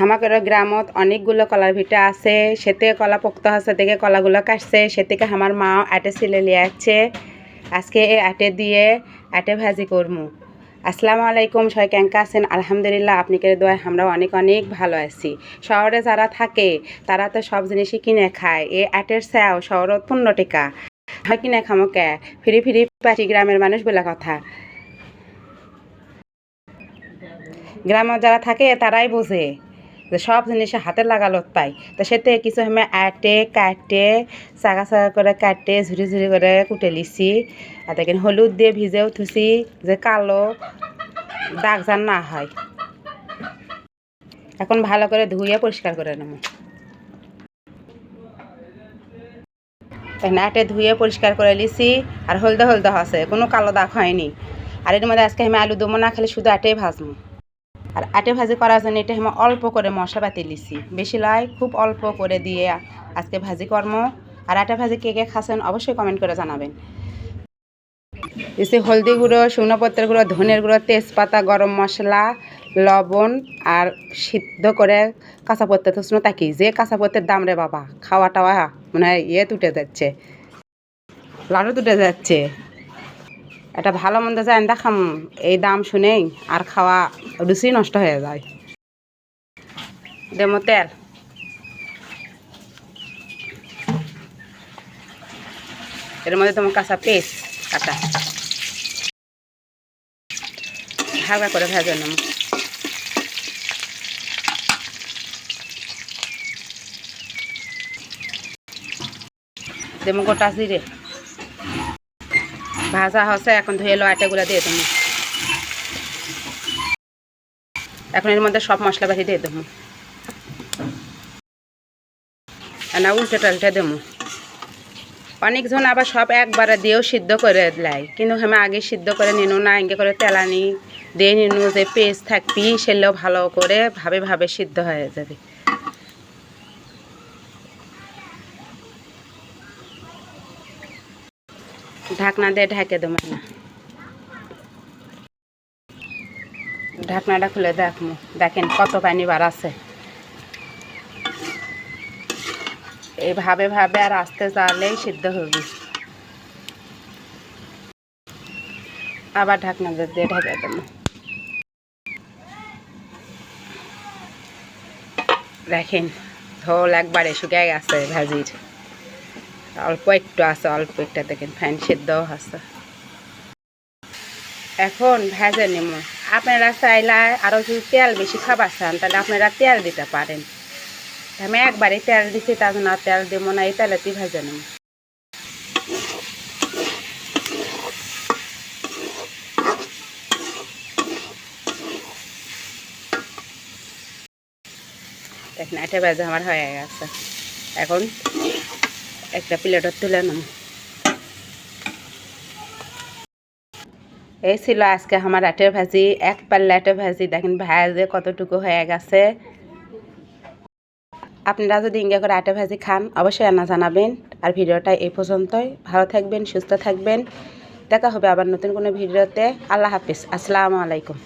হামাকের গ্রামত অনেকগুলো কলার ভিটা আছে, সেতে কলা পোক্ত আছে থেকে কলাগুলো কাটছে সে থেকে আমার মা আটে ছিলে লিয়ে আছে আজকে এই আটে দিয়ে আটে ভাজি করমু। আসসালামু আলাইকুম, সবাই কেঙ্কা আছেন? আলহামদুলিল্লাহ আপনি কে দোয়া আমরা অনেক অনেক ভালো আছি। শহরে যারা থাকে, তারা তো সব জিনিসই কিনে খায়। এ আটের স্যাও শহরত পনেরো টিকা। হয় কিনে খামো কে? ফিরি ফিরি পাচ্ছি গ্রামের মানুষ বলে কথা। গ্রামে যারা থাকে, তারাই বোঝে। যে সব জিনিস হাতে লাগালত পাই। তো সেতে কিছু সময় আটে, কাটে চাকা চাকা করে কাটে ঝুরি ঝুরি করে কুটে লিছি। আর দেখেন হলুদ দিয়ে ভিজেও থুছি যে কালো দাগ যান না হয়। এখন ভালো করে ধুয়ে পরিষ্কার করে নেব। আটে ধুয়ে পরিষ্কার করে লিছি আর হলদে হলদে আছে কোনো কালো দাগ হয়নি। আর এর মধ্যে আজকে আমি আলু দেবো না খালি শুধু আটেই ভাজবো আর আটে ভাজি করার জন্য এটা আমি অল্প করে মশলা পাতি লিছি বেশি লাই, খুব অল্প করে দিয়ে আজকে ভাজি কর্ম আর আটা ভাজি কে কে খাচ্ছেন অবশ্যই কমেন্ট করে জানাবেন। এসে হলদি গুঁড়ো, শুকনো পত্রের গুঁড়ো, ধনের গুঁড়ো, তেজপাতা, গরম মশলা, লবণ আর সিদ্ধ করে কাঁচা পত্তের তো তাকি যে কাঁচা দাম রে বাবা খাওয়া টাওয়া মানে ইয়ে তুটে যাচ্ছে। লাড়ু তুটে যাচ্ছে। এটা ভালো মন্দ যায় দেখাম এই দাম শুনেই আর খাওয়া রুচি নষ্ট হয়ে যায়। দেমো তেল। এর মধ্যে তোমার কাঁচা পেস্ট কাটা হালকা করে ভেজে নেব দেবো গোটা জিরে। ভাজা হচ্ছে, এখন ধুয়ে লো, আটাগুলো দিয়ে দেবো। এখন এর মধ্যে সব মশলা পাতি দিয়ে দেবো। না, উল্টে টাল্টে দেবো। অনেকজন আবার সব একবারে দিয়েও সিদ্ধ করে দেয় কিন্তু আমি আগে সিদ্ধ করে নিনু না ইঙ্গে করে তেলানি দিয়ে নিনু যে পেস্ট থাকবি সেগুলো ভালো করে ভাবে ভাবে সিদ্ধ হয়ে যাবে। ঢাকনা দিয়ে ঢেকে দেবো না। ঢাকনাটা খুলে দেখব দেখেন কত পানি বার আছে। এইভাবে ভাবে আর আস্তে চালেই সিদ্ধ হবে। আবার ঢাকনা দিয়ে ঢেকে দেবো। দেখেন ঝোল একবারে শুকিয়ে গেছে ভাজির। অল্প একটু আছে, অল্প একটা দেখেন, ফ্যান সিদ্ধও আছে। এখন ভেজে নেব আপনারা চাইলে আরও যদি তেল বেশি খাবার চান, তাহলে আপনারা তেল দিতে পারেন। আমি একবারে তেল দিচ্ছি তার জন্য তেল দেবো না, এই তেলেতেই ভেজে নেব দেখেন, এটা ভেজে আমার হয়ে গেছে। এখন একটা প্লেটত তুলে নেব এই ছিল আজকে আমার আটের ভাজি। এক পাল্লা আটের ভাজি। দেখেন ভাজে কতটুকু হয়ে গেছে। আপনারা যদি ইঙ্গে করে আটে ভাজি খান, অবশ্যই রান্না জানাবেন। আর ভিডিওটা এই পর্যন্তই। ভালো থাকবেন, সুস্থ থাকবেন। দেখা হবে আবার নতুন কোনো ভিডিওতে। আল্লাহ হাফিজ। আসসালামু আলাইকুম।